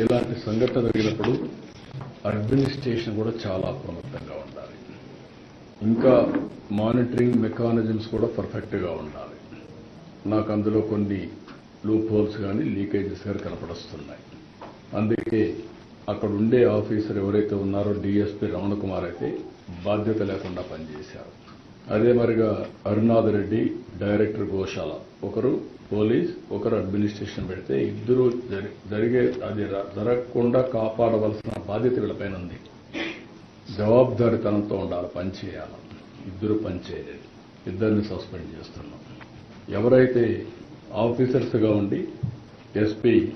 ఇలాంటి సంఘటన జరిగినప్పుడు అడ్మినిస్ట్రేషన్ కూడా చాలా అప్రమత్తంగా ఉండాలి. ఇంకా మానిటరింగ్ మెకానిజమ్స్ కూడా పర్ఫెక్ట్గా ఉండాలి. నాకు అందులో కొన్ని లూప్ హోల్స్ కానీ లీకేజెస్ కానీ కనపడుస్తున్నాయి. అందుకే అక్కడ ఉండే ఆఫీసర్ ఎవరైతే ఉన్నారో డిఎస్పీ రమణ కుమార్ అయితే బాధ్యత లేకుండా పనిచేశారు. అదే మరిగా అరుణాథ్ రెడ్డి డైరెక్టర్ గోశాల. ఒకరు పోలీస్ ఒకరు అడ్మినిస్ట్రేషన్ పెడితే ఇద్దరు జరి- జరిగే అది జరగకుండా కాపాడవలసిన బాధ్యత వీళ్ళపైన ఉంది. జవాబుదారితనంతో ఉండాలి పని చేయాలి. ఇద్దరు పనిచేయలేదు ఇద్దరిని సస్పెండ్ చేస్తున్నాం. ఎవరైతే ఆఫీసర్స్గా ఉండి ఎస్పీ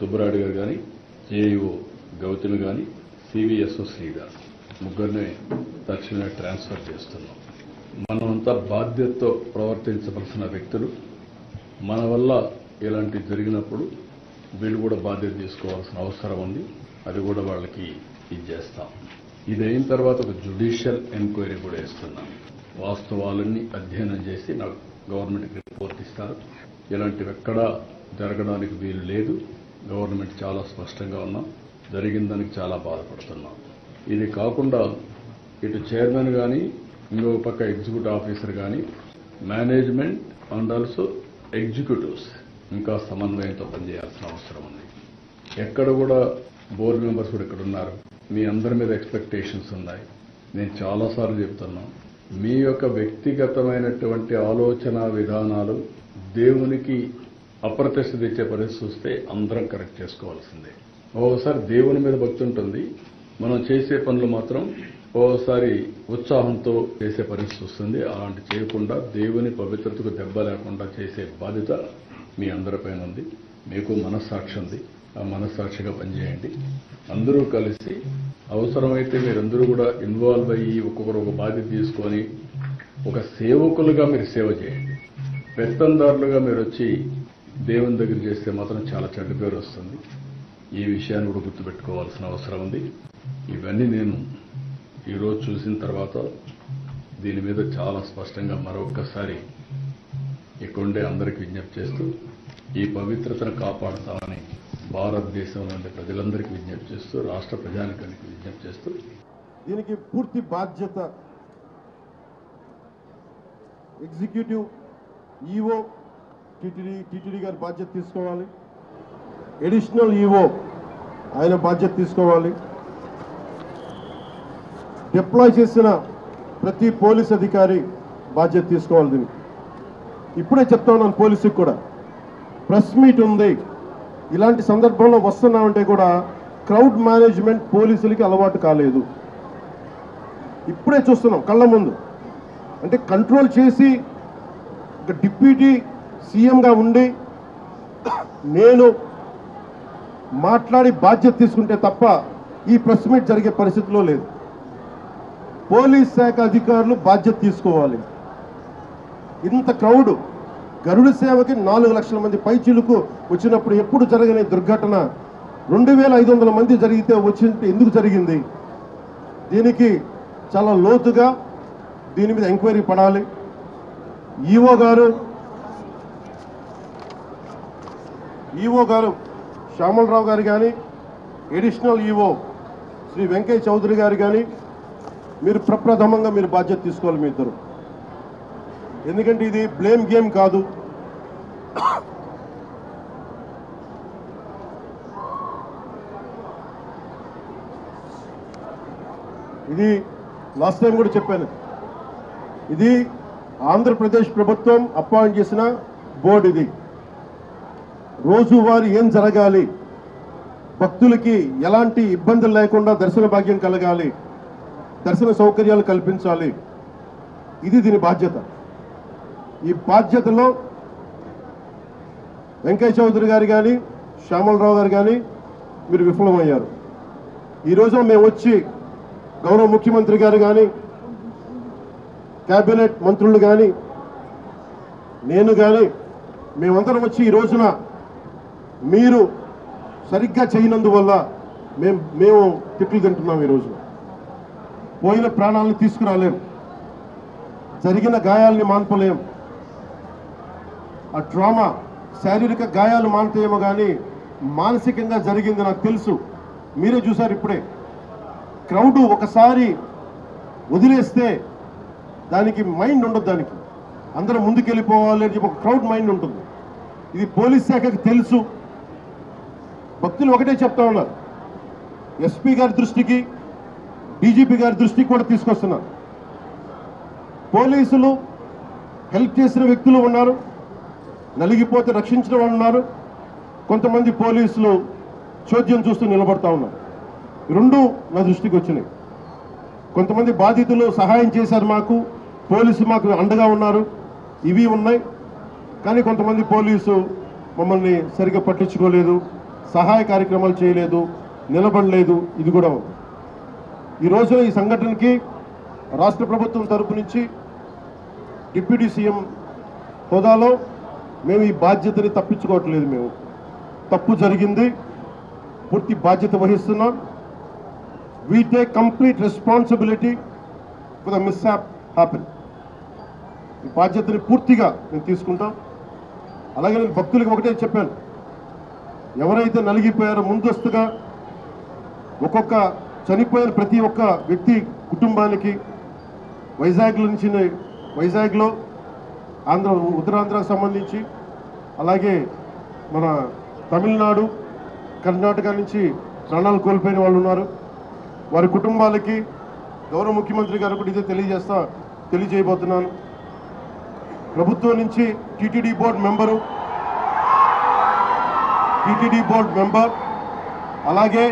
సుబ్బరాయుడు గారు కానీ జేఈఓ గౌతమి కానీ సివిఎస్ఓ శ్రీధర్ ముగ్గురిని తక్షణమే ట్రాన్స్ఫర్ చేస్తున్నాం. మనమంతా బాధ్యతతో ప్రవర్తించవలసిన వ్యక్తులు. మన వల్ల ఇలాంటివి జరిగినప్పుడు వీళ్ళు కూడా బాధ్యత తీసుకోవాల్సిన అవసరం ఉంది. అది కూడా వాళ్ళకి ఇది చేస్తాం. ఇది అయిన తర్వాత ఒక జ్యుడిషియల్ ఎంక్వైరీ కూడా ఇస్తున్నాం వాస్తవాలన్నీ అధ్యయనం చేసి నాకు గవర్నమెంట్కి రిపోర్ట్ ఇస్తారు. ఇలాంటివి ఎక్కడా జరగడానికి వీలు లేదు. గవర్నమెంట్ చాలా స్పష్టంగా ఉన్నాం. జరిగిందానికి చాలా బాధపడుతున్నాం. ఇది కాకుండా ఇటు చైర్మన్ కానీ ఇంకో పక్క ఎగ్జిక్యూటివ్ ఆఫీసర్ కానీ మేనేజ్మెంట్ అండ్ ఆల్సో ఎగ్జిక్యూటివ్స్ ఇంకా సమన్వయంతో పనిచేయాల్సిన అవసరం ఉంది. ఎక్కడ కూడా బోర్డు మెంబర్స్ కూడా ఇక్కడ ఉన్నారు. మీ అందరి మీద ఎక్స్పెక్టేషన్స్ ఉన్నాయి. నేను చాలాసార్లు చెప్తున్నా మీ యొక్క వ్యక్తిగతమైనటువంటి ఆలోచన విధానాలు దేవునికి అప్రతిష్ట తెచ్చే పరిస్థితి చూస్తే అందరం కరెక్ట్ చేసుకోవాల్సిందే. ఓసారి దేవుని మీద భక్తి ఉంటుంది. మనం చేసే పనులు మాత్రం ఓసారి ఉత్సాహంతో చేసే పరిస్థితి వస్తుంది. అలాంటి చేయకుండా దేవుని పవిత్రతకు దెబ్బ లేకుండా చేసే బాధ్యత మీ అందరిపైన ఉంది. మీకు మనస్సాక్షి ఉంది. ఆ మనస్సాక్షిగా పనిచేయండి. అందరూ కలిసి అవసరమైతే మీరందరూ కూడా ఇన్వాల్వ్ అయ్యి ఒక్కొక్కరు ఒక బాధ్యత తీసుకొని ఒక సేవకులుగా మీరు సేవ చేయండి. పెత్తందారులుగా మీరు వచ్చి దేవుని దగ్గర చేస్తే మాత్రం చాలా చెడ్డ పేరు వస్తుంది. ఈ విషయాన్ని కూడా గుర్తుపెట్టుకోవాల్సిన అవసరం ఉంది. ఇవన్నీ నేను ఈరోజు చూసిన తర్వాత దీని మీద చాలా స్పష్టంగా మరొకసారి ఇక్కడుండే అందరికీ విజ్ఞప్తి చేస్తూ ఈ పవిత్రతను కాపాడుతామని భారతదేశంలో ఉండే ప్రజలందరికీ విజ్ఞప్తి చేస్తూ రాష్ట్ర ప్రజానికానికి విజ్ఞప్తి చేస్తూ. దీనికి పూర్తి బాధ్యత ఎగ్జిక్యూటివ్ ఈఓ టిటిడి టీటీడీ గారి బాధ్యత తీసుకోవాలి. ఎడిషనల్ ఈఓ ఆయన బాధ్యత తీసుకోవాలి. డిప్లాయ్ చేసిన ప్రతి పోలీస్ అధికారి బాధ్యత తీసుకోవాలి దీనికి. ఇప్పుడే చెప్తా ఉన్నాను పోలీసుకి కూడా. ప్రెస్ మీట్ ఉంది. ఇలాంటి సందర్భంలో వస్తున్నామంటే కూడా క్రౌడ్ మేనేజ్మెంట్ పోలీసులకి అలవాటు కాలేదు. ఇప్పుడే చూస్తున్నాం కళ్ళ ముందు. అంటే కంట్రోల్ చేసి డిప్యూటీ సీఎంగా ఉండి నేను మాట్లాడి బాధ్యత తీసుకుంటే తప్ప ఈ ప్రెస్ మీట్ జరిగే పరిస్థితిలో లేదు. పోలీస్ శాఖ అధికారులు బాధ్యత తీసుకోవాలి. ఇంత క్రౌడ్ గరుడ సేవకి నాలుగు లక్షల మంది పైచీలకు వచ్చినప్పుడు ఎప్పుడు జరగని దుర్ఘటన? రెండు వేల ఐదు వందల మంది జరిగితే వచ్చింటే ఎందుకు జరిగింది? దీనికి చాలా లోతుగా దీని మీద ఎంక్వైరీ పడాలి. ఈఓ గారు ఈఓ గారు శ్యామలరావు గారు కానీ ఎడిషనల్ ఈఓ శ్రీ వెంకయ్య చౌదరి గారు కానీ మీరు ప్రప్రథమంగా మీరు బాధ్యత తీసుకోవాలి మీ ఇద్దరు. ఎందుకంటే ఇది బ్లేమ్ గేమ్ కాదు. ఇది లాస్ట్ టైం కూడా చెప్పాను. ఇది ఆంధ్రప్రదేశ్ ప్రభుత్వం అపాయింట్ చేసిన బోర్డు ఇది. రోజువారీ ఏం జరగాలి? భక్తులకి ఎలాంటి ఇబ్బందులు లేకుండా దర్శన భాగ్యం కలగాలి? దర్శన సౌకర్యాలు కల్పించాలి. ఇది దీని బాధ్యత. ఈ బాధ్యతలో వెంకయ్య చౌదరి గారు కానీ శ్యామలరావు గారు కానీ మీరు విఫలమయ్యారు. ఈ మేము వచ్చి గౌరవ ముఖ్యమంత్రి గారు కానీ కేబినెట్ మంత్రులు కానీ నేను కానీ మేమందరం వచ్చి ఈ రోజున మీరు సరిగ్గా చేయనందువల్ల మేము మేము తిట్లు తింటున్నాం ఈ పోయిన ప్రాణాలను తీసుకురాలేం. జరిగిన గాయాల్ని మాన్పలేం. ఆ డ్రామా శారీరక గాయాలు మాన్తాయేమో కానీ మానసికంగా జరిగింది నాకు తెలుసు. మీరే చూసారు ఇప్పుడే. క్రౌడ్ ఒకసారి వదిలేస్తే దానికి మైండ్ ఉండదు దానికి. అందరూ ముందుకెళ్ళిపోవాలి అని చెప్పి ఒక క్రౌడ్ మైండ్ ఉంటుంది. ఇది పోలీస్ శాఖకి తెలుసు. భక్తులు ఒకటే చెప్తా ఉన్నారు. ఎస్పీ గారి దృష్టికి డీజీపీ గారి దృష్టికి కూడా తీసుకొస్తున్నారు పోలీసులు హెల్ప్ చేసిన వ్యక్తులు ఉన్నారు. నలిగిపోతే రక్షించిన వాళ్ళు ఉన్నారు. కొంతమంది పోలీసులు చోద్యం చూస్తూ నిలబడతా ఉన్నారు. రెండు నా దృష్టికి వచ్చినాయి. కొంతమంది బాధితులు సహాయం చేశారు మాకు. పోలీసు మాకు అండగా ఉన్నారు. ఇవి ఉన్నాయి. కానీ కొంతమంది పోలీసు మమ్మల్ని సరిగ్గా పట్టించుకోలేదు. సహాయ కార్యక్రమాలు చేయలేదు. నిలబడలేదు. ఇది కూడా ఉంది ఈ రోజున ఈ సంఘటనకి రాష్ట్ర ప్రభుత్వం తరపు నుంచి డిప్యూటీ సీఎం హోదాలో మేము ఈ బాధ్యతని తప్పించుకోవట్లేదు మేము. తప్పు జరిగింది పూర్తి బాధ్యత వహిస్తున్నాం. We take complete responsibility for the mishap ఈ బాధ్యతని పూర్తిగా మేము తీసుకుంటాం. అలాగే నేను భక్తులకు ఒకటే చెప్పాను. ఎవరైతే నలిగిపోయారో ముందస్తుగా ఒక్కొక్క చనిపోయిన ప్రతి ఒక్క వ్యక్తి కుటుంబానికి వైజాగ్ నుంచి వైజాగ్లో ఆంధ్ర ఉత్తరాంధ్రకు సంబంధించి అలాగే మన తమిళనాడు కర్ణాటక నుంచి ప్రాణాలు కోల్పోయిన వాళ్ళు ఉన్నారు. వారి కుటుంబాలకి గౌరవ ముఖ్యమంత్రి గారు కూడా ఇదే తెలియజేస్తా తెలియజేయబోతున్నాను. ప్రభుత్వం నుంచి TTD board member TTD board member అలాగే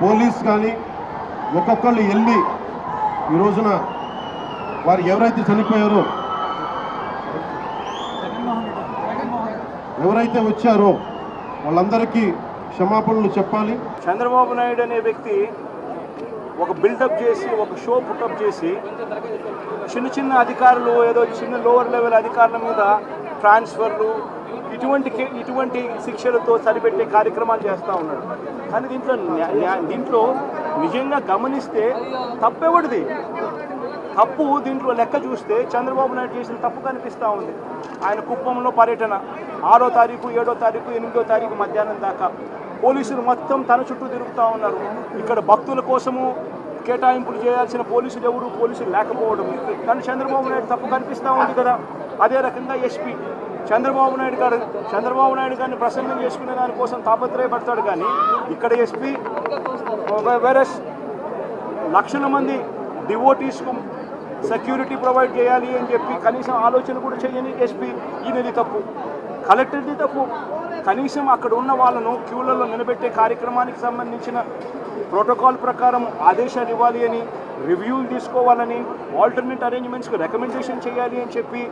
పోలీస్ కానీ ఒక్కొక్కళ్ళు వెళ్ళి ఈ రోజున వారు ఎవరైతే చనిపోయారో ఎవరైతే వచ్చారో వాళ్ళందరికీ క్షమాపణలు చెప్పాలి. చంద్రబాబు నాయుడు అనే వ్యక్తి ఒక బిల్డప్ చేసి ఒక షో పుట్టప్ చేసి చిన్న చిన్న అధికారులు ఏదో చిన్న లోవర్ లెవెల్ అధికారుల మీద ట్రాన్స్ఫర్లు ఇటువంటి ఇటువంటి శిక్షలతో సరిపెట్టే కార్యక్రమాలు చేస్తూ ఉన్నాడు. కానీ దీంట్లో దీంట్లో నిజంగా గమనిస్తే తప్పెవడిది తప్పు దీంట్లో లెక్క చూస్తే చంద్రబాబు నాయుడు చేసిన తప్పు కనిపిస్తూ ఉంది. ఆయన కుప్పంలో పర్యటన ఆరో తారీఖు ఏడో తారీఖు ఎనిమిదో తారీఖు మధ్యాహ్నం దాకా పోలీసులు మొత్తం తన చుట్టూ తిరుగుతూ ఉన్నారు. ఇక్కడ భక్తుల కోసము కేటాయింపులు చేయాల్సిన పోలీసులు ఎవరు? పోలీసులు లేకపోవడం కానీ చంద్రబాబు నాయుడు తప్పు కనిపిస్తూ ఉంది కదా. అదే రకంగా ఎస్పీ. చంద్రబాబు నాయుడు గారు చంద్రబాబు నాయుడు గారిని ప్రసన్నం చేసుకునే దానికోసం తాపత్రయపడతాడు కానీ ఇక్కడ ఎస్పీ వైరస్ లక్షల మంది డివోటీస్కు సెక్యూరిటీ ప్రొవైడ్ చేయాలి అని చెప్పి కనీసం ఆలోచన కూడా చేయని ఎస్పీ ఈయనది తప్పు. కలెక్టర్ది తప్పు. కనీసం అక్కడ ఉన్న వాళ్ళను క్యూలలో నిలబెట్టే కార్యక్రమానికి సంబంధించిన ప్రోటోకాల్ ప్రకారం ఆదేశాలు ఇవ్వాలి అని రివ్యూలు తీసుకోవాలని ఆల్టర్నేట్ అరేంజ్మెంట్స్కి రికమెండేషన్ చేయాలి అని చెప్పి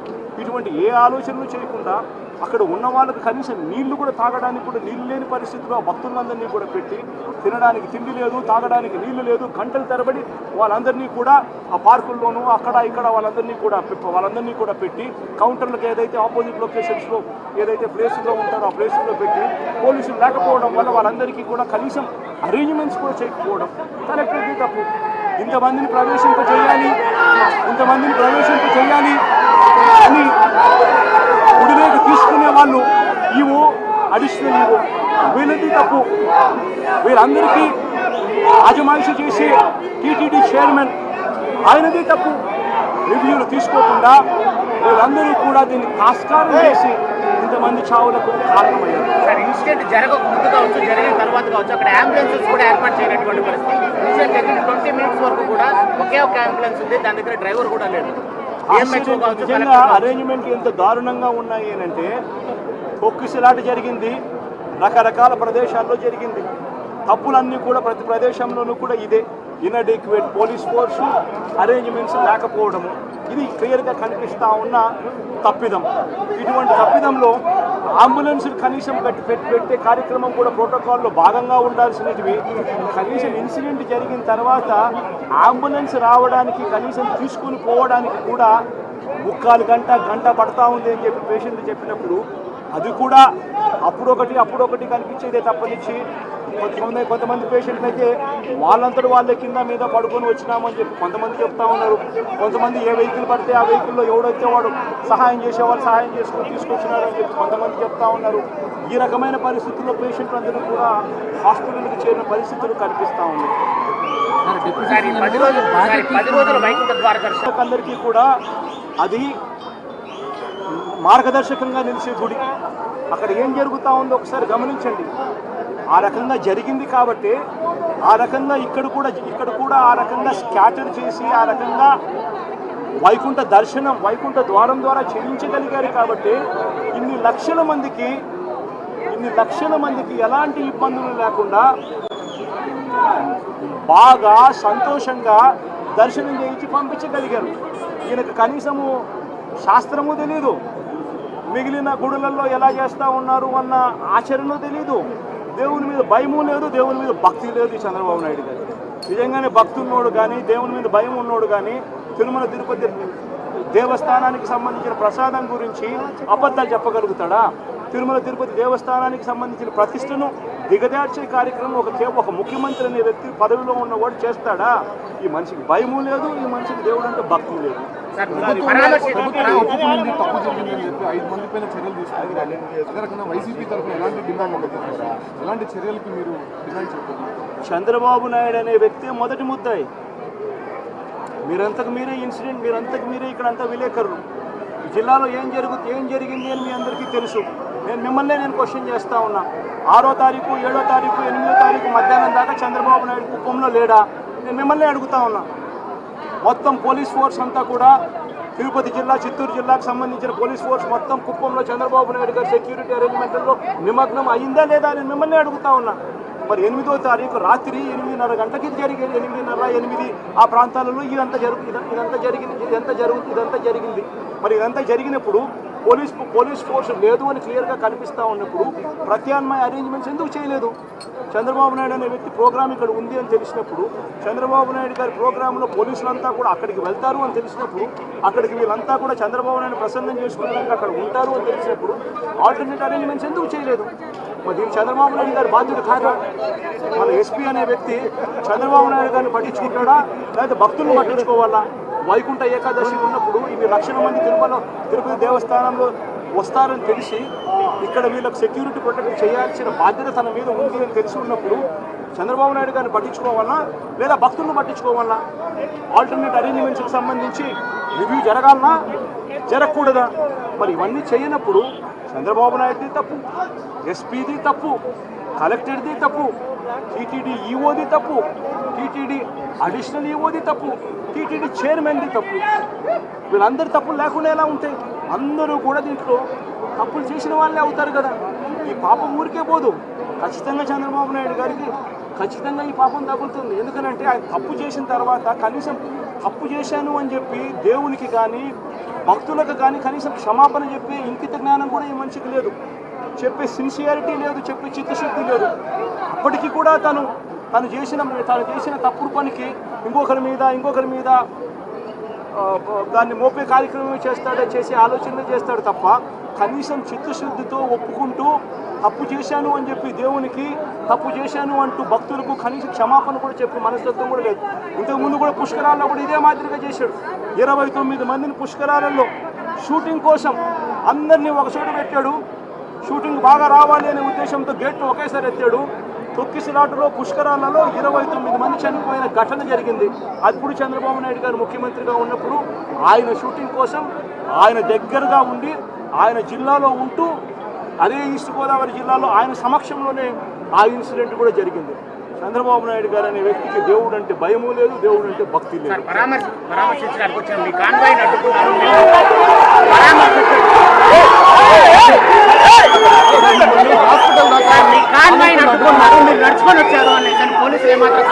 ఇటువంటి ఏ ఆలోచనలు చేయకుండా అక్కడ ఉన్న వాళ్ళకి కనీసం నీళ్ళు కూడా తాగడానికి కూడా నీళ్ళు లేని పరిస్థితిలో భక్తులందరినీ కూడా పెట్టి తినడానికి తిండి లేదు తాగడానికి నీళ్ళు లేదు గంటలు తరబడి వాళ్ళందరినీ కూడా ఆ పార్కుల్లోనూ అక్కడ ఇక్కడ వాళ్ళందరినీ కూడా వాళ్ళందరినీ కూడా పెట్టి కౌంటర్లకు ఏదైతే ఆపోజిట్ లొకేషన్స్లో ఏదైతే ప్లేసుల్లో ఉంటారో ఆ ప్లేసుల్లో పెట్టి పోలీసులు లేకపోవడం వల్ల వాళ్ళందరికీ కూడా కనీసం అరేంజ్మెంట్స్ కూడా చేయకపోవడం. కలెక్టర్ది తప్పు ఇంతమందిని ప్రవేశింప చేయాలి ఇంతమందిని ప్రవేశింప చేయాలి అని గుడిలోకి తీసుకునే వాళ్ళు ఈవో అడిషనల్ ఈవో వీళ్ళది తప్పు. వీళ్ళందరికీ అజమాయిషి చేసే టీటీడీ చైర్మన్ ఆయనది తప్పు. రివ్యూలు తీసుకోకుండా వీళ్ళందరూ కూడా దీన్ని కాస్కారం చేసి ఇంతమంది చావులకు కారణమయ్యారు. జరగక ముందు కావచ్చు జరిగిన తర్వాత కావచ్చు అక్కడ అంబులెన్సెస్ కూడా ఏర్పాటు చేయనటువంటి పరిస్థితి. ఇన్సిడెంట్ జరిగిన ట్వంటీ మినిట్స్ వరకు కూడా ఒకే ఒక అంబులెన్స్ ఉంది దాని దగ్గర డ్రైవర్ కూడా కావచ్చు. అరేంజ్మెంట్ ఎంత దారుణంగా ఉన్నాయి అంటే తొక్కిసలాట జరిగింది రకరకాల ప్రదేశాల్లో జరిగింది. తప్పులన్నీ కూడా ప్రతి ప్రదేశంలోనూ కూడా ఇదే. ఇన్అడిక్యువేట్ పోలీస్ ఫోర్సు అరేంజ్మెంట్స్ లేకపోవడము. ఇది క్లియర్గా కనిపిస్తూ ఉన్న తప్పిదం. ఇటువంటి తప్పిదంలో అంబులెన్స్ కనీసం కట్టి పెట్టి- పెట్టే కార్యక్రమం కూడా ప్రోటోకాల్లో భాగంగా ఉండాల్సినవి కనీసం ఇన్సిడెంట్ జరిగిన తర్వాత అంబులెన్స్ రావడానికి కనీసం తీసుకుని పోవడానికి కూడా ముక్కాలు గంట గంట పడతా ఉంది అని చెప్పి పేషెంట్ చెప్పినప్పుడు అది కూడా అప్పుడొకటి అప్పుడొకటి కనిపించేదే తప్పనిచ్చి కొంతమంది కొంతమంది పేషెంట్లు అయితే వాళ్ళంతటి వాళ్ళ కింద మీద పడుకొని వచ్చినామని చెప్పి కొంతమంది చెప్తా ఉన్నారు. కొంతమంది ఏ వెహికల్ పడితే ఆ వెహికల్లో ఎవడైతే వాడు సహాయం చేసేవాళ్ళు సహాయం చేసుకొని తీసుకొచ్చినారని చెప్పి కొంతమంది చెప్తా ఉన్నారు. ఈ రకమైన పరిస్థితుల్లో పేషెంట్లందరూ కూడా హాస్పిటల్కి చేరిన పరిస్థితులు కనిపిస్తూ ఉన్నాయి. అందరికీ కూడా అది మార్గదర్శకంగా నిలిచే గుడి. అక్కడ ఏం జరుగుతూ ఉందో ఒకసారి గమనించండి. ఆ రకంగా జరిగింది కాబట్టి ఆ రకంగా ఇక్కడ కూడా ఇక్కడ కూడా ఆ రకంగా స్కాటర్ చేసి ఆ రకంగా వైకుంఠ దర్శనం వైకుంఠ ద్వారం ద్వారా చేయించగలిగారు కాబట్టి ఇన్ని లక్షల మందికి ఇన్ని లక్షల మందికి ఎలాంటి ఇబ్బందులు లేకుండా బాగా సంతోషంగా దర్శనం చేయించి పంపించగలిగారు. ఈయనకు కనీసము శాస్త్రము తెలీదు. మిగిలిన గుడులలో ఎలా చేస్తూ ఉన్నారు అన్న ఆచరణ తెలీదు. దేవుని మీద భయము లేదు దేవుని మీద భక్తి లేదు ఈ చంద్రబాబు నాయుడు గారు. నిజంగానే భక్తున్నోడు కానీ దేవుని మీద భయం ఉన్నోడు కానీ తిరుమల తిరుపతి దేవస్థానానికి సంబంధించిన ప్రసాదం గురించి అబద్ధాలు చెప్పగలుగుతాడా? తిరుమల తిరుపతి దేవస్థానానికి సంబంధించిన ప్రతిష్టను దిగజార్చే కార్యక్రమం ఒక కే- ఒక ముఖ్యమంత్రి అనే వ్యక్తి పదవిలో ఉన్నవాడు చేస్తాడా? ఈ మనిషికి భయము లేదు ఈ మనిషికి దేవుడు అంటే భక్తి లేదు చంద్రబాబు నాయుడు అనే వ్యక్తి మొదటి ముద్దాయి. మీరంతకు మీరే ఇన్సిడెంట్ మీరంతకు మీరే ఇక్కడ అంతా విలేకరులు జిల్లాలో ఏం జరుగుతుంది ఏం జరిగింది అని మీ అందరికీ తెలుసు. నేను మిమ్మల్నే నేను క్వశ్చన్ చేస్తూ ఉన్నా. ఆరో తారీఖు ఏడో తారీఖు ఎనిమిదో తారీఖు మధ్యాహ్నం దాకా చంద్రబాబు నాయుడు కుప్పంలో లేడా? నేను మిమ్మల్నే అడుగుతా ఉన్నా. మొత్తం పోలీస్ ఫోర్స్ అంతా కూడా తిరుపతి జిల్లా చిత్తూరు జిల్లాకు సంబంధించిన పోలీస్ ఫోర్స్ మొత్తం కుప్పంలో చంద్రబాబు నాయుడు గారి సెక్యూరిటీ అరేంజ్మెంట్లో నిమగ్నం అయిందా లేదా అని మిమ్మల్ని అడుగుతా ఉన్నా. మరి ఎనిమిదో తారీఖు రాత్రి ఎనిమిదిన్నర గంటకి జరిగి ఎనిమిదిన్నర ఎనిమిది ఆ ప్రాంతాలలో ఇదంతా జరుగు ఇదంతా జరిగింది ఇదంతా జరుగు ఇదంతా జరిగింది. మరి ఇదంతా జరిగినప్పుడు పోలీస్ పోలీస్ ఫోర్స్ లేదు అని క్లియర్గా కనిపిస్తూ ఉన్నప్పుడు ప్రత్యామ్నాయ అరేంజ్మెంట్స్ ఎందుకు చేయలేదు? చంద్రబాబు నాయుడు అనే వ్యక్తి ప్రోగ్రామ్ ఇక్కడ ఉంది అని తెలిసినప్పుడు చంద్రబాబు నాయుడు గారి ప్రోగ్రాంలో పోలీసులంతా కూడా అక్కడికి వెళ్తారు అని తెలిసినప్పుడు అక్కడికి వీళ్ళంతా కూడా చంద్రబాబు నాయుడు ప్రసన్నం చేసుకోవడానికి అక్కడ ఉంటారు అని తెలిసినప్పుడు ఆల్టర్నేట్ అరేంజ్మెంట్స్ ఎందుకు చేయలేదు? మరి దీన్ని చంద్రబాబు నాయుడు గారి బాధ్యత కాదా? మన ఎస్పీ అనే వ్యక్తి చంద్రబాబు నాయుడు గారిని పట్టించుకుంటాడా లేదా భక్తులను పట్టించుకోవాలా? వైకుంఠ ఏకాదశి ఉన్నప్పుడు ఇవి లక్షల మంది తిరుమల తిరుపతి దేవస్థానంలో వస్తారని తెలిసి ఇక్కడ వీళ్ళకి సెక్యూరిటీ ప్రొటెక్ట్ చేయాల్సిన బాధ్యత తన మీద ఉంది అని తెలిసి ఉన్నప్పుడు చంద్రబాబు నాయుడు గారిని పట్టించుకోవాలన్నా లేదా భక్తులను పట్టించుకోవాలన్నా ఆల్టర్నేట్ అరేంజ్మెంట్స్కి సంబంధించి రివ్యూ జరగాలన్నా జరగకూడదా? మరి ఇవన్నీ చేయనప్పుడు చంద్రబాబు నాయుడుది తప్పు ఎస్పీది తప్పు కలెక్టర్ది తప్పు టీటీడీ ఈఓది తప్పు టీటీడీ అడిషనల్ ఈఓది తప్పు టీటీడీ చైర్మన్ది తప్పు. వీళ్ళందరి తప్పులు లేకుండా ఎలా ఉంటాయి? అందరూ కూడా దీంట్లో తప్పులు చేసిన వాళ్ళే అవుతారు కదా. ఈ పాపం ఊరికే పోదు. ఖచ్చితంగా చంద్రబాబు నాయుడు గారికి ఖచ్చితంగా ఈ పాపం తగులుతుంది. ఎందుకనంటే ఆయన తప్పు చేసిన తర్వాత కనీసం తప్పు చేశాను అని చెప్పి దేవునికి కానీ భక్తులకు కానీ కనీసం క్షమాపణ చెప్పే ఇంకిత జ్ఞానం కూడా ఈ మనిషికి లేదు. చెప్పే సిన్సియారిటీ లేదు చెప్పే చిత్తశుద్ధి లేదు. అప్పటికీ కూడా తను తను చేసిన తను చేసిన తప్పుడు పనికి ఇంకొకరి మీద ఇంకొకరి మీద దాన్ని మోపే కార్యక్రమం చేస్తాడో చేసే ఆలోచనలు చేస్తాడు తప్ప కనీసం చిత్తశుద్ధితో ఒప్పుకుంటూ తప్పు చేశాను అని చెప్పి దేవునికి తప్పు చేశాను అంటూ భక్తులకు కనీసం క్షమాపణ కూడా చెప్పి మనస్తత్వం కూడా లేదు. ఇంతకుముందు కూడా పుష్కరాల్లో కూడా ఇదే మాదిరిగా చేశాడు. ఇరవై తొమ్మిది మందిని పుష్కరాలలో షూటింగ్ కోసం అందరినీ ఒక చోట పెట్టాడు. షూటింగ్ బాగా రావాలి అనే ఉద్దేశంతో గేట్లు ఒకేసారి ఎత్తాడు. తొక్కిసలాటలో పుష్కరాలలో ఇరవై తొమ్మిది మంది చనిపోయిన ఘటన జరిగింది. అప్పుడు చంద్రబాబు నాయుడు గారు ముఖ్యమంత్రిగా ఉన్నప్పుడు ఆయన షూటింగ్ కోసం ఆయన దగ్గరగా ఉండి ఆయన జిల్లాలో ఉంటూ అదే ఈస్ట్ గోదావరి జిల్లాలో ఆయన సమక్షంలోనే ఆ ఇన్సిడెంట్ కూడా జరిగింది. చంద్రబాబు నాయుడు గారు అనే వ్యక్తికి దేవుడు అంటే భయము లేదు దేవుడు అంటే భక్తి లేదు. పరామర్శించడానికి నడుచుకొని వచ్చారు అని పోలీసులు ఏమాత్రం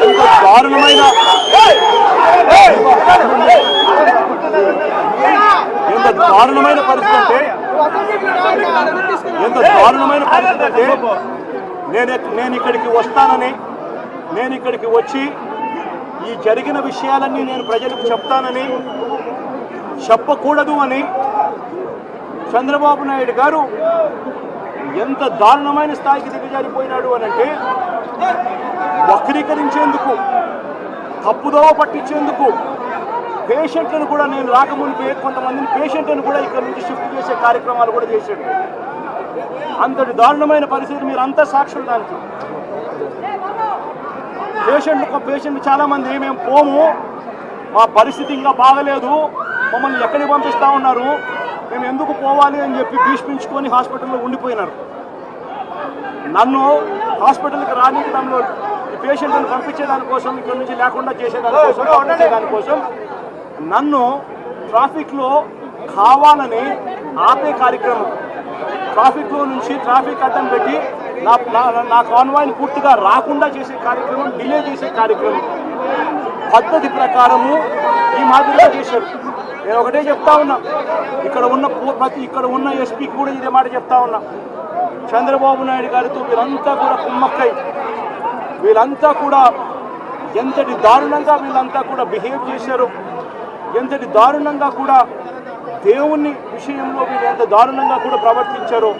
ఎంత దారుణమైన ఎంత దారుణమైన పరిస్థితి అంటే ఎంత దారుణమైన పరిస్థితి అంటే నేను నేను ఇక్కడికి వస్తానని నేను ఇక్కడికి వచ్చి ఈ జరిగిన విషయాలన్నీ నేను ప్రజలకు చెప్తానని చెప్పకూడదు అని చంద్రబాబు నాయుడు గారు ఎంత దారుణమైన స్థాయికి దిగజారిపోయినాడు అని అంటే వక్రీకరించేందుకు తప్పుదోవ పట్టించేందుకు పేషెంట్లను కూడా నేను రాకమునిపే కొంతమందిని పేషెంట్లను కూడా ఇక్కడ నుంచి షిఫ్ట్ చేసే కార్యక్రమాలు కూడా చేశాడు. అంతటి దారుణమైన పరిస్థితి మీరు అంతా సాక్షులు దానికి. పేషెంట్ పేషెంట్ చాలా మంది మేము పోము మా పరిస్థితి ఇంకా బాగలేదు మమ్మల్ని ఎక్కడికి పంపిస్తా ఉన్నారు మేము ఎందుకు పోవాలి అని చెప్పి భీష్మించుకొని హాస్పిటల్లో ఉండిపోయినారు. నన్ను హాస్పిటల్కి రానియడంలో ఈ పేషెంట్ని పంపించేదానికోసం ఇక్కడ నుంచి లేకుండా చేసేదానికోసం పంపించేదానికోసం నన్ను ట్రాఫిక్లో కావాలని ఆపే కార్యక్రమం. ట్రాఫిక్లో నుంచి ట్రాఫిక్ అడ్డం పెట్టి నా నా- నా కాన్వాయ్ని పూర్తిగా రాకుండా చేసే కార్యక్రమం డిలే చేసే కార్యక్రమం. పద్ధతి ప్రకారము ఈ మాదిరిగా చేశారు. నేను ఒకటే చెప్తా ఉన్నా. ఇక్కడ ఉన్న ప్రతి ఇక్కడ ఉన్న ఎస్పీకి కూడా ఇదే మాట చెప్తా ఉన్నా. చంద్రబాబు నాయుడు గారితో వీళ్ళంతా కూడా కుమ్మక్కై. వీళ్ళంతా కూడా ఎంతటి దారుణంగా వీళ్ళంతా కూడా బిహేవ్ చేశారు. ఎంతటి దారుణంగా కూడా దేవుని విషయంలో వీళ్ళు ఎంత దారుణంగా కూడా ప్రవర్తించారో.